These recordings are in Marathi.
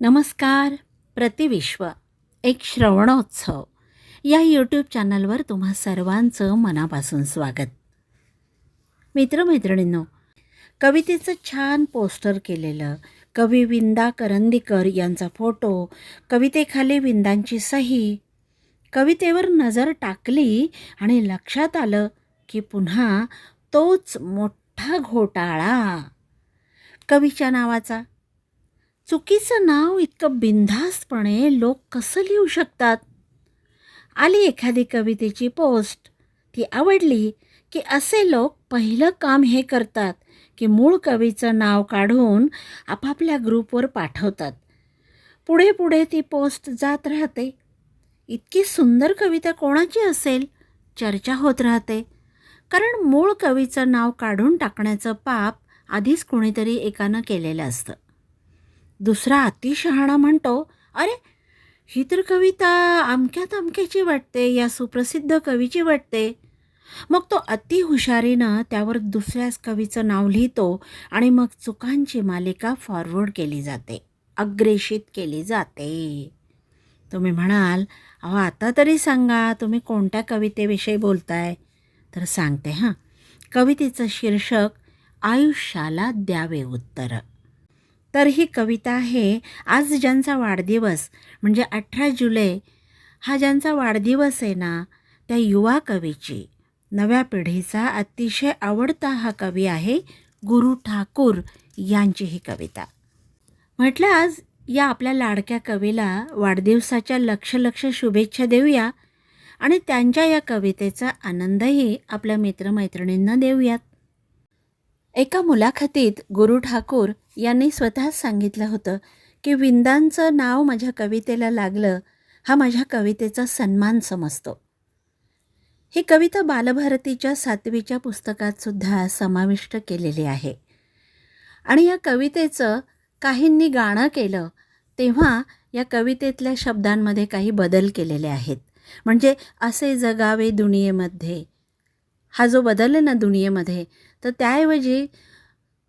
नमस्कार प्रतिविश्व एक श्रवणोत्सव. या यूट्यूब चॅनलवर तुम्हा सर्वांचं मनापासून स्वागत. मित्रमैत्रिणींनो कवितेचं छान पोस्टर केलेलं कवी विंदा करंदीकर यांचा फोटो कवितेखाली विंदांची सही कवितेवर नजर टाकली आणि लक्षात आलं की पुन्हा तोच मोठा घोटाळा. कवीच्या नावाचा चुकीचं नाव इतकं बिनधास्तपणे लोक कसं लिहू शकतात? आली एखादी कवितेची पोस्ट. ती आवडली की असे लोक पहिलं काम हे करतात की मूळ कवीचं नाव काढून आपापल्या ग्रुपवर पाठवतात. पुढे पुढे ती पोस्ट जात राहते. इतकी सुंदर कविता कोणाची असेल? चर्चा होत राहते. कारण मूळ कवीचं नाव काढून टाकण्याचं पाप आधीच कोणीतरी एकानं केलेलं असतं. दुसरा अतिशहाणा म्हणतो अरे ही तर कविता अमक्या तमक्याची वाटते या सुप्रसिद्ध कवीची वाटते. मग तो अतिहुशारीनं त्यावर दुसऱ्याच कवीचं नाव लिहितो आणि मग चुकांची मालिका फॉरवर्ड केली जाते अग्रेषित केली जाते. तुम्ही म्हणाल अहो आता तरी सांगा तुम्ही कोणत्या कवितेविषयी बोलताय? तर सांगते हां कवितेचं शीर्षक आयुष्याला द्यावे उत्तरं. तर ही कविता आहे आज ज्यांचा वाढदिवस म्हणजे अठरा जुलै हा ज्यांचा वाढदिवस आहे ना त्या युवा कवीची. नव्या पिढीचा अतिशय आवडता हा कवी आहे गुरु ठाकूर यांची ही कविता. म्हटलं आज या आपल्या लाडक्या कवीला वाढदिवसाच्या लक्ष लक्ष शुभेच्छा देऊया आणि त्यांच्या या कवितेचा आनंदही आपल्या मित्रमैत्रिणींना देऊयात. एका मुलाखतीत गुरु ठाकूर यांनी स्वतःच सांगितलं होतं की विंदांचं नाव माझ्या कवितेला लागलं हा माझ्या कवितेचा सन्मान समजतो. ही कविता बालभारतीच्या सातवीच्या पुस्तकात सुद्धा समाविष्ट केलेली आहे. आणि या कवितेचं काहींनी गाणं केलं तेव्हा या कवितेतल्या शब्दांमध्ये काही बदल केलेले आहेत. म्हणजे असे जगावे दुनियेमध्ये हा जो बदल ना दुनियेमध्ये तर त्याऐवजी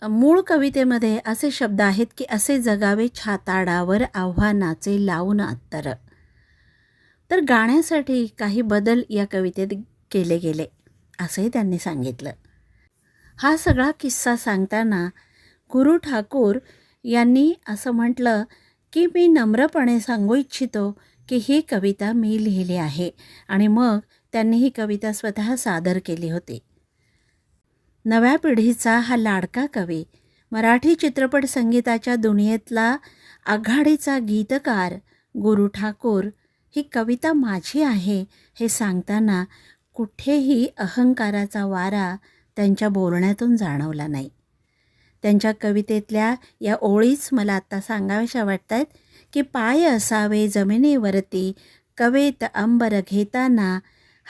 मूळ कवितेमध्ये असे शब्द आहेत की असे जगावे छाताडावर आव्हानाचे लावून अत्तर तर गाण्यासाठी काही बदल या कवितेत केले गेले असंही त्यांनी सांगितलं. हा सगळा किस्सा सांगताना गुरु ठाकूर यांनी असं म्हटलं की मी नम्रपणे सांगू इच्छितो की ही कविता मी लिहिली आहे. आणि मग त्यांनी ही कविता स्वतः सादर केली होती. नव्या पिढीचा हा लाडका कवी. मराठी चित्रपट संगीताच्या दुनियेतला आघाडीचा गीतकार गुरु ठाकूर ही कविता माझी आहे हे सांगताना कुठेही अहंकाराचा वारा त्यांच्या बोलण्यातून जाणवला नाही. त्यांच्या कवितेतल्या या ओळीच मला आत्ता सांगाव्याशा वाटत आहेत की पाय असावे जमिनीवरती कवेत अंबर घेताना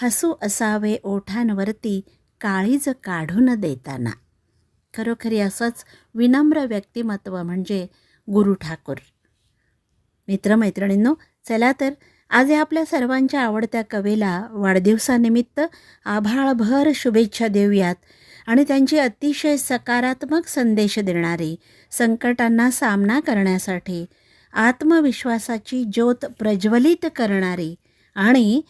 हसू असावे ओठांवरती काळीज काढून देताना. खरोखरी असंच विनम्र व्यक्तिमत्व म्हणजे गुरु ठाकूर. मित्रमैत्रिणींनो चला तर आज या आपल्या सर्वांच्या आवडत्या कवेला वाढदिवसानिमित्त आभाळभर शुभेच्छा देऊयात आणि त्यांची अतिशय सकारात्मक संदेश देणारी संकटांना सामना करण्यासाठी आत्मविश्वासाची ज्योत प्रज्वलित करणारी आणि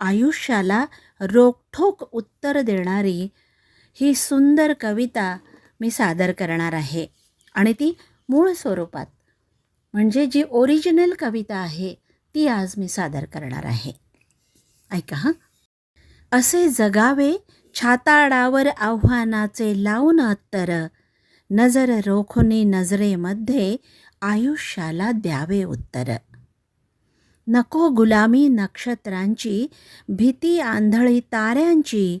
आयुष्याला रोखठोक उत्तर देणारी ही सुंदर कविता मी सादर करणार आहे. आणि ती मूळ स्वरूपात म्हणजे जी ओरिजिनल कविता आहे ती आज मी सादर करणार आहे. ऐका हां. असे जगावे छाताडावर आव्हानाचे लावून अत्तर नजर रोखुनी नजरेमध्ये आयुष्याला द्यावे उत्तर. नको गुलामी नक्षत्रांची भीती आंधळी ताऱ्यांची.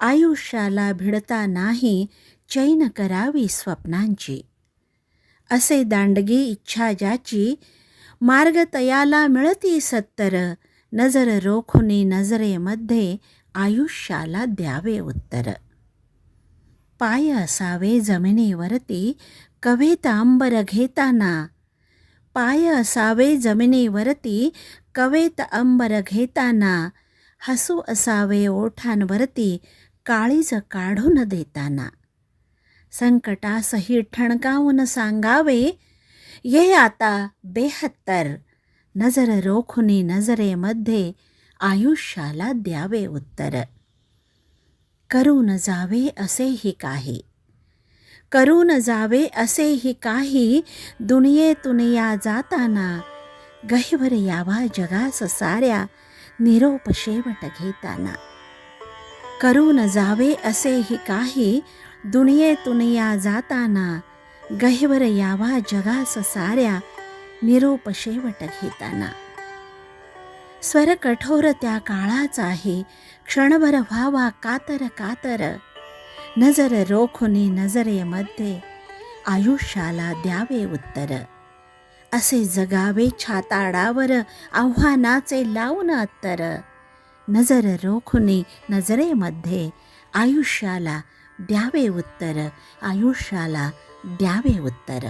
आयुष्याला भिडता नाही चैन करावी स्वप्नांची. असे दांडगी इच्छा ज्याची मार्ग तयाला मिळती सत्तर. नजर रोखुनी नजरेमध्ये आयुष्याला द्यावे उत्तर. पाय असावे जमिनीवरती कवेत अंबर घेताना. पाय असावे जमिनीवरती कवेत अंबर घेताना. हसू असावे ओठांवरती काळीज काढून देताना. संकटासही ठणकावून सांगावे ये आता बेहत्तर. नजर रोखुनी नजरेमध्ये आयुष्याला द्यावे उत्तर. करून जावे असेही काही. करून जावे असेही काही दुनियेतून या जाताना गहिवर यावा जगास साऱ्या निरोप शेवट घेताना. करून जावे असेही काही दुनियेतून या जाताना गहिवर यावा जगास साऱ्या निरोप शेवट घेताना. स्वर कठोर त्या काळाचा आहे क्षणभर व्हावा कातर कातर नजर रोखुनी नजरेमध्ये आयुष्याला द्यावे उत्तर. असे जगावे छाताडावर आव्हानाचे लावून अत्तर. नजर रोखुनी नजरेमध्ये आयुष्याला द्यावे उत्तर. आयुष्याला द्यावे उत्तर.